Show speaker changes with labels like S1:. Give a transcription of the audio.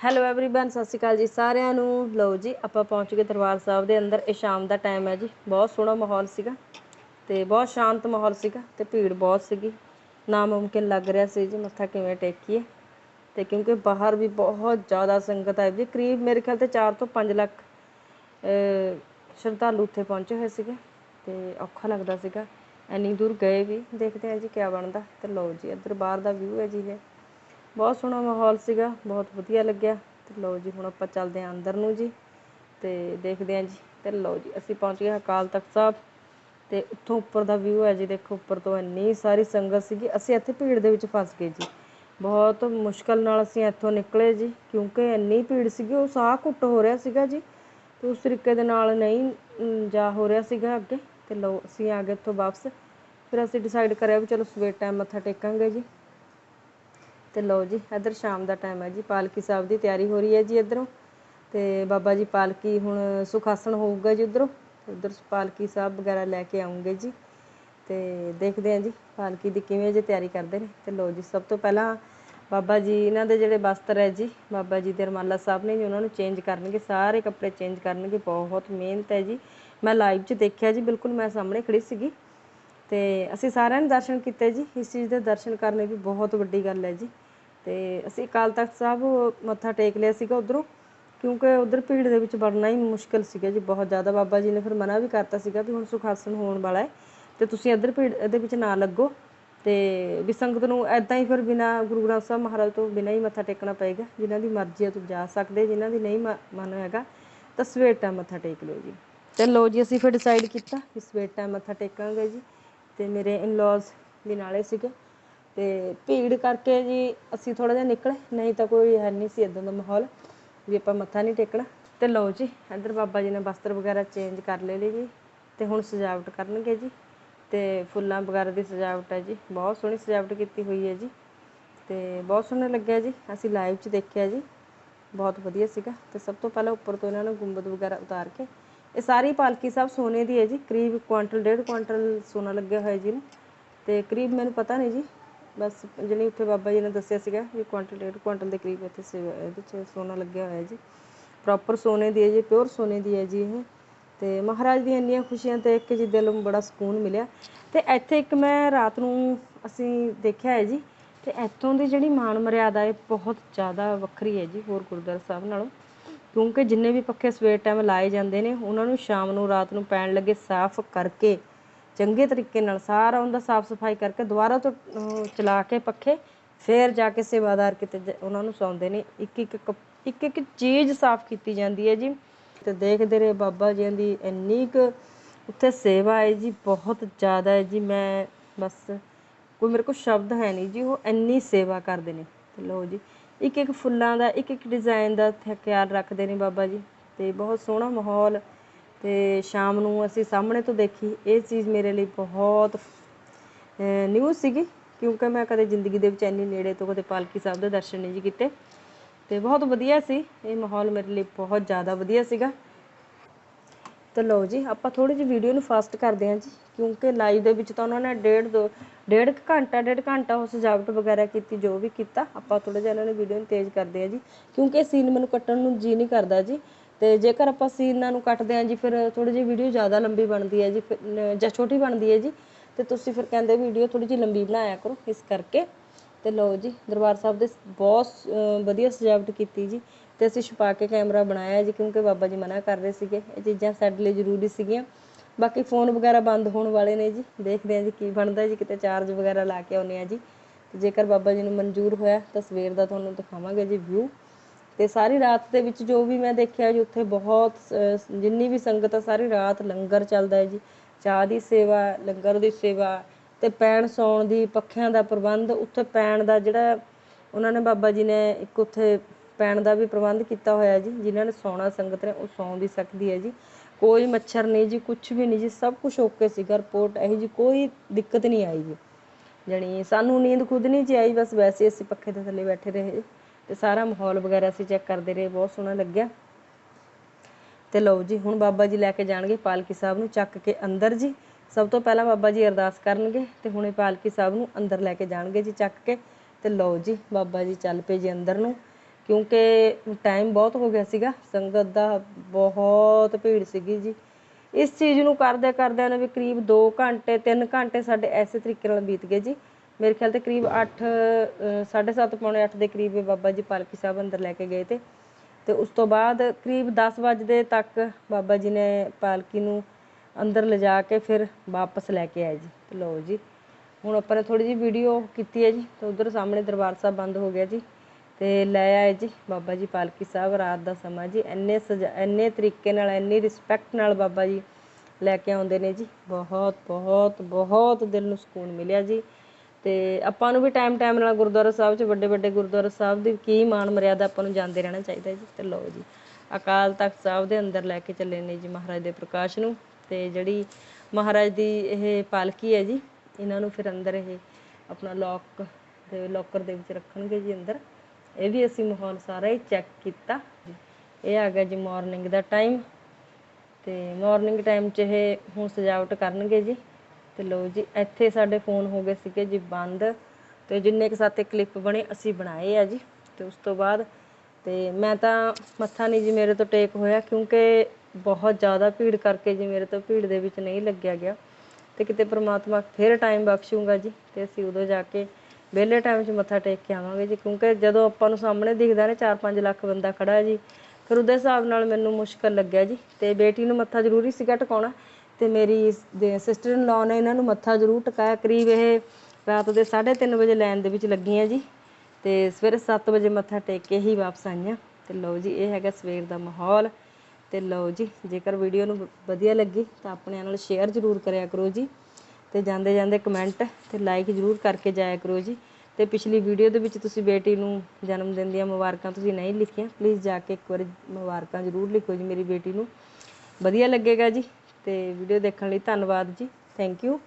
S1: Hello everyone ਸਤਿ ਸ਼੍ਰੀ ਅਕਾਲ ਜੀ ਸਾਰਿਆਂ ਨੂੰ ਲਓ ਜੀ ਆਪਾਂ ਪਹੁੰਚ ਗਏ ਦਰਬਾਰ ਸਾਹਿਬ ਦੇ ਅੰਦਰ ਇਹ ਸ਼ਾਮ ਦਾ ਟਾਈਮ ਹੈ ਜੀ ਬਹੁਤ ਸੋਹਣਾ ਮਾਹੌਲ ਸੀਗਾ ਤੇ ਬਹੁਤ ਸ਼ਾਂਤ ਮਾਹੌਲ ਸੀਗਾ ਤੇ ਭੀੜ ਬਹੁਤ ਸੀਗੀ ਨਾਮੁਮਕਿਨ ਲੱਗ ਰਿਹਾ ਸੀ ਜੀ ਮੱਥਾ ਕਿਵੇਂ ਟੇਕੀਏ ਤੇ ਕਿਉਂਕਿ ਬਾਹਰ ਵੀ ਬਹੁਤ ਜ਼ਿਆਦਾ ਸੰਗਤ ਆਈ ਜੀ ਕਰੀਬ ਮੇਰੇ ਖਿਆਲ ਤੇ 4 ਤੋਂ 5 ਲੱਖ ਅਹ, ਸ਼ਰਧਾਲੂ ਉੱਥੇ ਪਹੁੰਚੇ ਹੋਏ ਸੀਗੇ ਤੇ ਔਖਾ ਲੱਗਦਾ ਸੀਗਾ ਇੰਨੀ ਦੂਰ ਗਏ ਵੀ ਦੇਖਦੇ ਆ ਜੀ ਕਿਆ ਬਣਦਾ ਤੇ ਲਓ ਜੀ ਇੱਧਰ ਬਾਹਰ ਦਾ ਵਿਊ ਹੈ ਜੀ ਇਹ ਬਹੁਤ ਸੋਹਣਾ ਮਾਹੌਲ ਸੀਗਾ, ਬਹੁਤ ਵਧੀਆ ਲੱਗਿਆ। ਤੇ ਲਓ ਜੀ, ਹੁਣ ਆਪਾਂ ਚੱਲਦੇ ਹਾਂ ਅੰਦਰ ਨੂੰ ਜੀ, ਤੇ ਦੇਖਦੇ ਹਾਂ ਜੀ। ਤੇ ਲਓ ਜੀ, ਅਸੀਂ ਪਹੁੰਚ ਗਏ ਅਕਾਲ ਤਖਤ ਸਾਹਿਬ। ਤੇ ਉੱਥੋਂ ਉੱਪਰ ਦਾ ਵਿਊ ਹੈ ਜੀ, ਦੇਖੋ, ਉੱਪਰ ਤੋਂ ਇੰਨੀ ਸਾਰੀ ਸੰਗਤ ਸੀਗੀ। ਅਸੀਂ ਇੱਥੇ ਭੀੜ ਦੇ ਵਿੱਚ ਫਸ ਗਏ ਜੀ। ਬਹੁਤ ਮੁਸ਼ਕਲ ਨਾਲ ਅਸੀਂ ਇੱਥੋਂ ਨਿਕਲੇ ਜੀ, ਕਿਉਂਕਿ ਇੰਨੀ ਭੀੜ ਸੀਗੀ, ਉਹ ਸਾਹ ਘੁੱਟ ਹੋ ਰਿਹਾ ਸੀਗਾ ਜੀ। ਤੇ ਉਸ ਤਰੀਕੇ ਦੇ ਨਾਲ ਨਹੀਂ ਜਾ ਹੋ ਰਿਹਾ ਸੀਗਾ ਅੱਗੇ। ਤੇ ਲਓ, ਅਸੀਂ ਆ ਗਏ ਇੱਥੋਂ ਵਾਪਸ। ਫਿਰ ਅਸੀਂ ਡਿਸਾਈਡ ਕਰਿਆ ਵੀ ਚਲੋ ਸਵੇਰ ਟਾਈਮ ਮੱਥਾ ਟੇਕਾਂਗੇ ਜੀ। ਤੇ ਲਓ ਜੀ, ਇੱਧਰ ਸ਼ਾਮ ਦਾ ਟਾਈਮ ਹੈ ਜੀ, ਪਾਲਕੀ ਸਾਹਿਬ ਦੀ ਤਿਆਰੀ ਹੋ ਰਹੀ ਹੈ ਜੀ ਇੱਧਰੋਂ। ਤੇ ਬਾਬਾ ਜੀ ਪਾਲਕੀ ਹੁਣ ਸੁਖਾਸਣ ਹੋਊਗਾ ਜੀ ਉਧਰੋਂ ਉਧਰ ਪਾਲਕੀ ਸਾਹਿਬ ਵਗੈਰਾ ਲੈ ਕੇ ਆਉਂਗੇ ਜੀ। ਤੇ ਦੇਖਦੇ ਹਾਂ ਜੀ, ਪਾਲਕੀ ਦੀ ਕਿਵੇਂ ਜੇ ਤਿਆਰੀ ਕਰਦੇ ਨੇ। ਤੇ ਲਓ ਜੀ, ਸਭ ਤੋਂ ਪਹਿਲਾਂ ਬਾਬਾ ਜੀ, ਇਹਨਾਂ ਦੇ ਜਿਹੜੇ ਵਸਤਰ ਹੈ ਜੀ, ਬਾਬਾ ਜੀ ਦੇ ਰਮਾਲਾ ਸਾਹਿਬ ਨੇ ਜੀ, ਉਹਨਾਂ ਨੂੰ ਚੇਂਜ ਕਰਨਗੇ, ਸਾਰੇ ਕੱਪੜੇ ਚੇਂਜ ਕਰਨਗੇ, ਬਹੁਤ ਮਿਹਨਤ ਹੈ ਜੀ। ਮੈਂ ਲਾਈਵ 'ਚ ਦੇਖਿਆ ਜੀ, ਬਿਲਕੁਲ ਮੈਂ ਸਾਹਮਣੇ ਖੜੀ ਸੀਗੀ। ਤੇ ਅਸੀਂ ਸਾਰਿਆਂ ਨੇ ਦਰਸ਼ਨ ਕੀਤੇ ਜੀ, ਇਸ ਚੀਜ਼ ਦੇ ਦਰਸ਼ਨ ਕਰਨੇ ਵੀ ਬਹੁਤ ਵੱਡੀ ਗੱਲ ਹੈ ਜੀ। ਤੇ ਅਸੀਂ ਅਕਾਲ ਤਖਤ ਸਾਹਿਬ ਮੱਥਾ ਟੇਕ ਲਿਆ ਸੀਗਾ ਉਧਰੋਂ, ਕਿਉਂਕਿ ਉਧਰ ਭੀੜ ਦੇ ਵਿੱਚ ਵੜਨਾ ਹੀ ਮੁਸ਼ਕਲ ਸੀਗਾ ਜੀ, ਬਹੁਤ ਜ਼ਿਆਦਾ ਬਾਬਾ ਜੀ ਨੇ ਫਿਰ ਮਨਾ ਵੀ ਕਰਤਾ ਸੀਗਾ ਵੀ ਹੁਣ ਸੁਖਾਸਨ ਹੋਣ ਵਾਲਾ ਹੈ ਤੇ ਤੁਸੀਂ ਇੱਧਰ ਭੀੜ ਦੇ ਵਿੱਚ ਨਾ ਲੱਗੋ ਤੇ ਵੀ ਸੰਗਤ ਨੂੰ ਐਦਾਂ ਹੀ ਫਿਰ ਬਿਨਾ ਗੁਰੂ ਗ੍ਰੰਥ ਸਾਹਿਬ ਮਹਾਰਾਜ ਤੋਂ ਬਿਨਾ ਹੀ ਮੱਥਾ ਟੇਕਣਾ ਪਏਗਾ, ਜਿਨ੍ਹਾਂ ਦੀ ਮਰਜ਼ੀ ਹੈ ਤੁਸੀਂ ਜਾ ਸਕਦੇ, ਜਿਨ੍ਹਾਂ ਦੀ ਨਹੀਂ ਮਨ ਹੈਗਾ, ਤਾਂ ਸਵੇਰ ਟਾਈਮ ਮੱਥਾ ਟੇਕ ਲਿਓ ਜੀ। ਤੇ ਲਓ ਜੀ ਅਸੀਂ ਫਿਰ ਡਿਸਾਈਡ ਕੀਤਾ ਕਿ ਸਵੇਰ ਟਾਈਮ ਮੱਥਾ ਟੇਕਾਂਗੇ ਜੀ, ਤੇ ਮੇਰੇ ਇਨ-ਲॉज ਵੀ ਨਾਲੇ ਸੀਗੇ। ਅਤੇ ਭੀੜ ਕਰਕੇ ਜੀ ਅਸੀਂ ਥੋੜ੍ਹਾ ਜਿਹਾ ਨਿਕਲੇ, ਨਹੀਂ ਤਾਂ ਕੋਈ ਹੈ ਨਹੀਂ ਸੀ ਇਦਾਂ ਦਾ ਮਾਹੌਲ, ਵੀ ਆਪਾਂ ਮੱਥਾ ਨਹੀਂ ਟੇਕਣਾ। ਤੇ ਲਓ ਜੀ, ਇੱਧਰ ਬਾਬਾ ਜੀ ਨੇ ਵਸਤਰ ਵਗੈਰਾ ਚੇਂਜ ਕਰ ਲਏ ਨੇ ਜੀ, ਤੇ ਹੁਣ ਸਜਾਵਟ ਕਰਨਗੇ ਜੀ। ਤੇ ਫੁੱਲਾਂ ਵਗੈਰਾ ਦੀ ਸਜਾਵਟ ਹੈ ਜੀ, ਬਹੁਤ ਸੋਹਣੀ ਸਜਾਵਟ ਕੀਤੀ ਹੋਈ ਹੈ ਜੀ। ਤੇ ਬਹੁਤ ਸੋਹਣਾ ਲੱਗਿਆ ਜੀ, ਅਸੀਂ ਲਾਈਵ 'ਚ ਦੇਖਿਆ ਜੀ। ਬਹੁਤ ਵਧੀਆ ਸੀਗਾ। ਤੇ ਸਭ ਤੋਂ ਪਹਿਲਾਂ ਉੱਪਰ ਤੋਂ ਇਹਨਾਂ ਨੂੰ ਗੁੰਬਦ ਵਗੈਰਾ ਉਤਾਰ ਕੇ, ਇਹ ਸਾਰੀ ਪਾਲਕੀ ਸਭ ਸੋਨੇ ਦੀ ਹੈ ਜੀ, ਕਰੀਬ ਕੁਆਂਟਲ, ਡੇਢ ਕੁਆਂਟਲ ਸੋਨਾ ਲੱਗਿਆ ਹੋਇਆ ਜੀ ਇਹਨੂੰ। ਤੇ ਕਰੀਬ ਮੈਨੂੰ ਪਤਾ ਨਹੀਂ ਜੀ ਬਸ ਜਿਹੜੀ ਉੱਥੇ ਬਾਬਾ ਜੀ ਨੇ ਦੱਸਿਆ ਸੀਗਾ ਵੀ ਕੁਆਂਟਲ ਡੇਢ ਕੁਆਂਟਲ ਦੇ ਕਰੀਬ ਇੱਥੇ ਸੇ- ਇਹਦੇ 'ਚ ਸੋਨਾ ਲੱਗਿਆ ਹੋਇਆ ਜੀ। ਪ੍ਰੋਪਰ ਸੋਨੇ ਦੀ ਹੈ ਜੀ ਪਿਓਰ ਸੋਨੇ ਦੀ ਹੈ ਜੀ ਇਹ। ਤੇ ਮਹਾਰਾਜ ਦੀਆਂ ਇੰਨੀਆਂ ਖੁਸ਼ੀਆਂ ਤੇ ਇੱਕ ਜੀ ਦਿਲ ਨੂੰ ਬੜਾ ਸਕੂਨ ਮਿਲਿਆ। ਤੇ ਇੱਥੇ ਇੱਕ ਮੈਂ ਰਾਤ ਨੂੰ ਅਸੀਂ ਦੇਖਿਆ ਹੈ ਜੀ, ਤੇ ਇੱਥੋਂ ਦੀ ਜਿਹੜੀ ਮਾਨ ਮਰਿਆਦਾ ਹੈ ਬਹੁਤ ਜ਼ਿਆਦਾ ਵੱਖਰੀ ਹੈ ਜੀ ਹੋਰ ਗੁਰਦੁਆਰਾ ਸਾਹਿਬ ਨਾਲੋਂ। ਕਿਉਂਕਿ ਜਿੰਨੇ ਵੀ ਪੱਖੇ ਸਵੇਰ ਟਾਈਮ ਲਾਏ ਜਾਂਦੇ ਨੇ, ਉਹਨਾਂ ਨੂੰ ਸ਼ਾਮ ਨੂੰ ਰਾਤ ਨੂੰ ਪੈਣ ਲੱਗੇ ਸਾਫ਼ ਕਰਕੇ ਚੰਗੇ ਤਰੀਕੇ ਨਾਲ ਸਾਰਾ ਉਹਦਾ ਸਾਫ਼ ਸਫ਼ਾਈ ਕਰਕੇ ਦੁਬਾਰਾ ਤੋਂ ਚਲਾ ਕੇ ਪੱਖੇ, ਫੇਰ ਜਾ ਕੇ ਸੇਵਾਦਾਰ ਕਿਤੇ ਉਹਨਾਂ ਨੂੰ ਸੌਂਦੇ ਨੇ। ਇੱਕ ਇੱਕ ਇੱਕ ਇੱਕ ਚੀਜ਼ ਸਾਫ਼ ਕੀਤੀ ਜਾਂਦੀ ਹੈ ਜੀ। ਤੇ ਦੇਖਦੇ ਰਹੇ ਬਾਬਾ ਜੀ ਦੀ ਇੰਨੀ ਕੁ ਉੱਥੇ ਸੇਵਾ ਹੈ ਜੀ, ਬਹੁਤ ਜ਼ਿਆਦਾ ਹੈ ਜੀ। ਮੈਂ ਬਸ ਕੋਈ ਮੇਰੇ ਕੋਲ ਸ਼ਬਦ ਹੈ ਨਹੀਂ ਜੀ, ਉਹ ਇੰਨੀ ਸੇਵਾ ਕਰਦੇ ਨੇ। ਤੇ ਲਓ ਜੀ, ਇੱਕ ਇੱਕ ਫੁੱਲਾਂ ਦਾ, ਇੱਕ ਇੱਕ ਡਿਜ਼ਾਈਨ ਦਾ ਖਿਆਲ ਰੱਖਦੇ ਨੇ ਬਾਬਾ ਜੀ। ਤੇ ਬਹੁਤ ਸੋਹਣਾ ਮਾਹੌਲ ਤੇ ਸ਼ਾਮ ਨੂੰ ਅਸੀਂ ਸਾਹਮਣੇ ਤੋਂ ਦੇਖੀ। ਇਹ ਚੀਜ਼ ਮੇਰੇ ਲਈ ਬਹੁਤ ਨਿਊ ਸੀਗੀ, ਕਿਉਂਕਿ ਮੈਂ ਕਦੇ ਜ਼ਿੰਦਗੀ ਦੇ ਵਿੱਚ ਇੰਨੀ ਨੇੜੇ ਤੋਂ ਕਦੇ ਪਾਲਕੀ ਸਾਹਿਬ ਦੇ ਦਰਸ਼ਨ ਨਹੀਂ ਜੀ ਕੀਤੇ। ਤੇ ਬਹੁਤ ਵਧੀਆ ਸੀ। ਇਹ ਮਾਹੌਲ ਮੇਰੇ ਲਈ ਬਹੁਤ ਜ਼ਿਆਦਾ ਵਧੀਆ ਸੀਗਾ। ਤੇ ਲਓ ਜੀ, ਆਪਾਂ ਥੋੜੀ ਜਿਹੀ ਵੀਡੀਓ ਨੂੰ ਫਾਸਟ ਕਰਦੇ ਹਾਂ ਜੀ, ਕਿਉਂਕਿ ਲਾਈਵ ਦੇ ਵਿੱਚ ਤਾਂ ਉਹਨਾਂ ਨੇ ਡੇਢ ਦੋ, ਡੇਢ ਘੰਟਾ ਡੇਢ ਘੰਟਾ ਉਹ ਸਜਾਵਟ ਵਗੈਰਾ ਕੀਤੀ, ਜੋ ਵੀ ਕੀਤਾ, ਆਪਾਂ ਥੋੜਾ ਜਿਹਾ ਇਹਨਾਂ ਨੇ ਵੀਡੀਓ ਨੂੰ ਤੇਜ਼ ਕਰਦੇ ਹਾਂ ਜੀ। ਕਿਉਂਕਿ ਇਹ ਸੀਨ ਮੈਨੂੰ ਕੱਟਣ ਨੂੰ ਜੀ ਨਹੀਂ ਕਰਦਾ ਜੀ। ਤੇ ਜੇਕਰ ਆਪਾਂ ਸੀਨਾਂ ਨੂੰ ਕੱਟਦੇ ਹਾਂ ਜੀ ਫਿਰ ਥੋੜੀ ਜਿਹੀ ਵੀਡੀਓ ਜ਼ਿਆਦਾ ਲੰਬੀ ਬਣਦੀ ਹੈ ਜੀ ਫਿਰ, ਜਾਂ ਛੋਟੀ ਬਣਦੀ ਹੈ ਜੀ ਤੇ ਤੁਸੀਂ ਫਿਰ ਕਹਿੰਦੇ ਵੀਡੀਓ ਥੋੜੀ ਜਿਹੀ ਲੰਬੀ ਬਣਾਇਆ ਕਰੋ ਇਸ ਕਰਕੇ। ਤੇ ਲਓ ਜੀ ਦਰਬਾਰ ਸਾਹਿਬ ਦੇ ਬਹੁਤ ਵਧੀਆ ਸਜਾਵਟ ਕੀਤੀ ਜੀ ਤੇ ਅਸੀਂ ਛੁਪਾ ਕੇ ਕੈਮਰਾ ਬਣਾਇਆ ਜੀ ਕਿਉਂਕਿ ਬਾਬਾ ਜੀ ਮਨਾ ਕਰ ਰਹੇ ਸੀਗੇ ਇਹ ਚੀਜ਼ਾਂ ਸਾਡੇ ਲਈ ਜ਼ਰੂਰੀ ਸੀਗੀਆਂ। ਬਾਕੀ ਫੋਨ ਵਗੈਰਾ ਬੰਦ ਹੋਣ ਵਾਲੇ ਨੇ ਜੀ ਦੇਖਦੇ ਹਾਂ ਜੀ ਕੀ ਬਣਦਾ ਜੀ ਕਿਤੇ ਚਾਰਜ ਵਗੈਰਾ ਲਾ ਕੇ ਆਉਨੇ ਆ ਜੀ। ਤੇ ਜੇਕਰ ਬਾਬਾ ਜੀ ਨੂੰ ਮਨਜ਼ੂਰ ਹੋਇਆ ਤਾਂ ਸਵੇਰ ਦਾ ਤੁਹਾਨੂੰ ਦਿਖਾਵਾਂਗੇ ਜੀ ਵਿਊ ਤੇ ਸਾਰੀ ਰਾਤ ਦੇ ਵਿੱਚ ਜੋ ਵੀ ਮੈਂ ਦੇਖਿਆ ਜੀ, ਉੱਥੇ ਬਹੁਤ ਜਿੰਨੀ ਵੀ ਸੰਗਤ ਆ, ਸਾਰੀ ਰਾਤ ਲੰਗਰ ਚੱਲਦਾ ਹੈ ਜੀ। ਚਾਹ ਦੀ ਸੇਵਾ, ਲੰਗਰ ਦੀ ਸੇਵਾ ਤੇ ਪੈਣ ਸੌਣ ਦੀ, ਪੱਖਿਆਂ ਦਾ ਪ੍ਰਬੰਧ, ਉੱਥੇ ਪੈਣ ਦਾ ਜਿਹੜਾ ਉਹਨਾਂ ਨੇ ਬਾਬਾ ਜੀ ਨੇ ਇੱਕ ਉੱਥੇ ਪੈਣ ਦਾ ਵੀ ਪ੍ਰਬੰਧ ਕੀਤਾ ਹੋਇਆ ਜੀ, ਜਿਨ੍ਹਾਂ ਨੇ ਸੌਣਾ ਸੰਗਤ ਨੇ, ਉਹ ਸੌਂ ਵੀ ਸਕਦੀ ਹੈ ਜੀ। ਕੋਈ ਮੱਛਰ ਨਹੀਂ ਜੀ ਕੁਝ ਵੀ ਨਹੀਂ ਜੀ, ਸਭ ਕੁਝ ਓਕੇ ਸੀਗਾ ਰਿਪੋਰਟ ਇਹੋ ਜੀ ਕੋਈ ਦਿੱਕਤ ਨਹੀਂ ਆਈ ਜੀ। ਜਣੀ ਸਾਨੂੰ ਨੀਂਦ ਖੁਦ ਨਹੀਂ ਜੀ ਆਈ, ਬਸ ਵੈਸੇ ਅਸੀਂ ਪੱਖੇ ਦੇ ਥੱਲੇ ਬੈਠੇ ਰਹੇ। ਤੇ ਸਾਰਾ ਮਾਹੌਲ ਵਗੈਰਾ ਅਸੀਂ ਚੈੱਕ ਕਰਦੇ ਰਹੇ, ਬਹੁਤ ਸੋਹਣਾ ਲੱਗਿਆ। ਤੇ ਲਓ ਜੀ, ਹੁਣ ਬਾਬਾ ਜੀ ਲੈ ਕੇ ਜਾਣਗੇ ਪਾਲਕੀ ਸਾਹਿਬ ਨੂੰ ਚੱਕ ਕੇ ਅੰਦਰ ਜੀ। ਸਭ ਤੋਂ ਪਹਿਲਾਂ ਬਾਬਾ ਜੀ ਅਰਦਾਸ ਕਰਨਗੇ ਤੇ ਹੁਣੇ ਪਾਲਕੀ ਸਾਹਿਬ ਨੂੰ ਅੰਦਰ ਲੈ ਕੇ ਜਾਣਗੇ ਜੀ ਚੱਕ ਕੇ। ਤੇ ਲਓ ਜੀ, ਬਾਬਾ ਜੀ ਚੱਲ ਪਏ ਜੀ ਅੰਦਰ ਨੂੰ, ਕਿਉਂਕਿ ਟਾਈਮ ਬਹੁਤ ਹੋ ਗਿਆ ਸੀਗਾ, ਸੰਗਤ ਦਾ ਬਹੁਤ ਭੀੜ ਸੀਗੀ ਜੀ। ਇਸ ਚੀਜ਼ ਨੂੰ ਕਰਦੇ ਕਰਦਿਆਂ ਨੇ ਵੀ ਕਰੀਬ 2 ਘੰਟੇ 3 ਘੰਟੇ ਸਾਡੇ ਐਸੇ ਤਰੀਕੇ ਨਾਲ ਬੀਤ ਗਏ ਜੀ। ਮੇਰੇ ਖਿਆਲ ਤੇ ਕਰੀਬ 8 7:30 ਪੌਣੇ 8 ਦੇ ਕਰੀਬ ਬਾਬਾ ਜੀ ਪਾਲਕੀ ਸਾਹਿਬ ਅੰਦਰ ਲੈ ਕੇ ਗਏ ਤੇ। ਤੇ ਉਸ ਤੋਂ ਬਾਅਦ ਕਰੀਬ 10 ਵਜੇ ਤੱਕ ਬਾਬਾ ਜੀ ਨੇ ਪਾਲਕੀ ਨੂੰ ਅੰਦਰ ਲਿਜਾ ਕੇ ਫਿਰ ਵਾਪਸ ਲੈ ਕੇ ਆਏ ਜੀ। ਤੇ ਲਓ ਜੀ, ਹੁਣ ਆਪਾਂ ਨੇ ਥੋੜੀ ਜਿਹੀ ਵੀਡੀਓ ਕੀਤੀ ਹੈ ਜੀ, ਤੇ ਉਧਰ ਸਾਹਮਣੇ ਦਰਬਾਰ ਸਾਹਿਬ ਬੰਦ ਹੋ ਗਿਆ ਜੀ। ਤੇ ਲੈ ਆਏ ਜੀ ਬਾਬਾ ਜੀ ਪਾਲਕੀ ਸਾਹਿਬ, ਰਾਤ ਦਾ ਸਮਾਂ ਜੀ। ਇੰਨੇ ਸਜਾ, ਇੰਨੇ ਤਰੀਕੇ ਨਾਲ, ਇੰਨੀ ਰਿਸਪੈਕਟ ਨਾਲ ਬਾਬਾ ਜੀ ਲੈ ਕੇ ਆਉਂਦੇ ਨੇ ਜੀ। ਬਹੁਤ ਬਹੁਤ ਬਹੁਤ ਦਿਲ ਨੂੰ ਸਕੂਨ ਮਿਲਿਆ ਜੀ। ਤੇ ਆਪਾਂ ਨੂੰ ਵੀ ਟਾਈਮ ਟਾਈਮ ਨਾਲ ਗੁਰਦੁਆਰਾ ਸਾਹਿਬ 'ਚ ਵੱਡੇ ਵੱਡੇ ਗੁਰਦੁਆਰਾ ਸਾਹਿਬ ਦੀ ਕੀ ਮਾਣ ਮਰਿਆਦਾ ਆਪਾਂ ਨੂੰ ਜਾਂਦੇ ਰਹਿਣਾ ਚਾਹੀਦਾ ਜੀ, ਤੇ ਲਓ ਜੀ, ਅਕਾਲ ਤਖਤ ਸਾਹਿਬ ਦੇ ਅੰਦਰ ਲੈ ਕੇ ਚੱਲੇ ਨੇ ਜੀ ਮਹਾਰਾਜ ਦੇ ਪ੍ਰਕਾਸ਼ ਨੂੰ, ਤੇ ਜਿਹੜੀ ਮਹਾਰਾਜ ਦੀ ਇਹ ਪਾਲਕੀ ਹੈ ਜੀ, ਇਹਨਾਂ ਨੂੰ ਫਿਰ ਅੰਦਰ ਇਹ ਆਪਣਾ ਲੋਕ ਦੇ ਲੋਕਰ ਦੇ ਵਿੱਚ ਰੱਖਣਗੇ ਜੀ ਅੰਦਰ, ਇਹ ਵੀ ਅਸੀਂ ਮਾਹੌਲ ਸਾਰਾ ਹੀ ਚੈੱਕ ਕੀਤਾ ਇਹ ਆ ਗਿਆ ਜੀ ਮਾਰਨਿੰਗ ਦਾ ਟਾਈਮ ਤੇ ਮਾਰਨਿੰਗ ਟਾਈਮ 'ਚ ਇਹ ਹੁਣ ਸਜਾਵਟ ਕਰਨਗੇ ਜੀ। ਤੇ ਲਓ ਜੀ, ਇੱਥੇ ਸਾਡੇ ਫੋਨ ਹੋ ਗਏ ਸੀਗੇ ਜੀ ਬੰਦ ਤੇ ਜਿੰਨੇ ਕੁ ਸਾਤੇ ਕਲਿੱਪ ਬਣੇ, ਅਸੀਂ ਬਣਾਏ ਆ ਜੀ, ਤੇ ਉਸ ਤੋਂ ਬਾਅਦ ਤੇ ਮੈਂ ਤਾਂ ਮੱਥਾ ਨਹੀਂ ਜੀ ਮੇਰੇ ਤੋਂ ਟੇਕ ਹੋਇਆ, ਕਿਉਂਕਿ ਬਹੁਤ ਜ਼ਿਆਦਾ ਭੀੜ ਕਰਕੇ ਜੀ ਮੇਰੇ ਤੋਂ ਭੀੜ ਦੇ ਵਿੱਚ ਨਹੀਂ ਲੱਗਿਆ ਗਿਆ। ਤੇ ਕਿਤੇ ਪ੍ਰਮਾਤਮਾ ਫਿਰ ਟਾਈਮ ਬਖਸ਼ੂਗਾ ਜੀ, ਤੇ ਅਸੀਂ ਉਦੋਂ ਜਾ ਕੇ ਵਿਹਲੇ ਟਾਈਮ 'ਚ ਮੱਥਾ ਟੇਕ ਕੇ ਆਵਾਂਗੇ ਜੀ, ਕਿਉਂਕਿ ਜਦੋਂ ਆਪਾਂ ਨੂੰ ਸਾਹਮਣੇ ਦਿਖਦਾ ਨੇ 4-5 ਲੱਖ ਬੰਦਾ ਖੜਾ ਜੀ, ਫਿਰ ਉਹਦੇ ਹਿਸਾਬ ਨਾਲ ਮੈਨੂੰ ਮੁਸ਼ਕਲ ਲੱਗਿਆ ਜੀ, ਤੇ ਬੇਟੀ ਨੂੰ ਮੱਥਾ ਜ਼ਰੂਰੀ ਸੀਗਾ ਟਿਕਾਉਣਾ ਤੇ ਮੇਰੀ ਸਿਸਟਰ ਇਨ ਲਾਅ ਨੇ ਇਹਨਾਂ ਨੂੰ ਮੱਥਾ ਜ਼ਰੂਰ ਟਿਕਾਇਆ। ਕਰੀਬ ਇਹ ਰਾਤ ਦੇ 3:30 ਵਜੇ ਲਾਈਨ ਦੇ ਵਿੱਚ ਲੱਗੀਆਂ ਜੀ। ਤੇ ਸਵੇਰੇ 7 ਵਜੇ ਮੱਥਾ ਟੇਕ ਕੇ ਹੀ ਵਾਪਸ ਆਈਆਂ। ਤੇ ਲਓ ਜੀ, ਇਹ ਹੈਗਾ ਸਵੇਰ ਦਾ ਮਾਹੌਲ। ਤੇ ਲਓ ਜੀ, ਜੇਕਰ ਵੀਡੀਓ ਨੂੰ ਵਧੀਆ ਲੱਗੀ ਤਾਂ ਆਪਣਿਆਂ ਨਾਲ ਸ਼ੇਅਰ ਜ਼ਰੂਰ ਕਰਿਆ ਕਰੋ ਜੀ। ਤੇ ਜਾਂਦੇ ਜਾਂਦੇ ਕਮੈਂਟ ਤੇ ਲਾਈਕ ਜ਼ਰੂਰ ਕਰਕੇ ਜਾਇਆ ਕਰੋ ਜੀ। ਤੇ ਪਿਛਲੀ ਵੀਡੀਓ ਦੇ ਵਿੱਚ ਤੁਸੀਂ ਬੇਟੀ ਨੂੰ ਜਨਮ ਦਿਨ ਦੀਆਂ ਮੁਬਾਰਕਾਂ ਤੁਸੀਂ ਨਹੀਂ ਲਿਖੀਆਂ। ਪਲੀਜ਼ ਜਾ ਕੇ ਇੱਕ ਵਾਰੀ ਮੁਬਾਰਕਾਂ ਜ਼ਰੂਰ ਲਿਖੋ ਜੀ ਮੇਰੀ ਬੇਟੀ ਨੂੰ। ਵਧੀਆ ਲੱਗੇਗਾ ਜੀ। ਤੇ ਵੀਡੀਓ ਦੇਖਣ ਲਈ ਧੰਨਵਾਦ ਜੀ। Thank you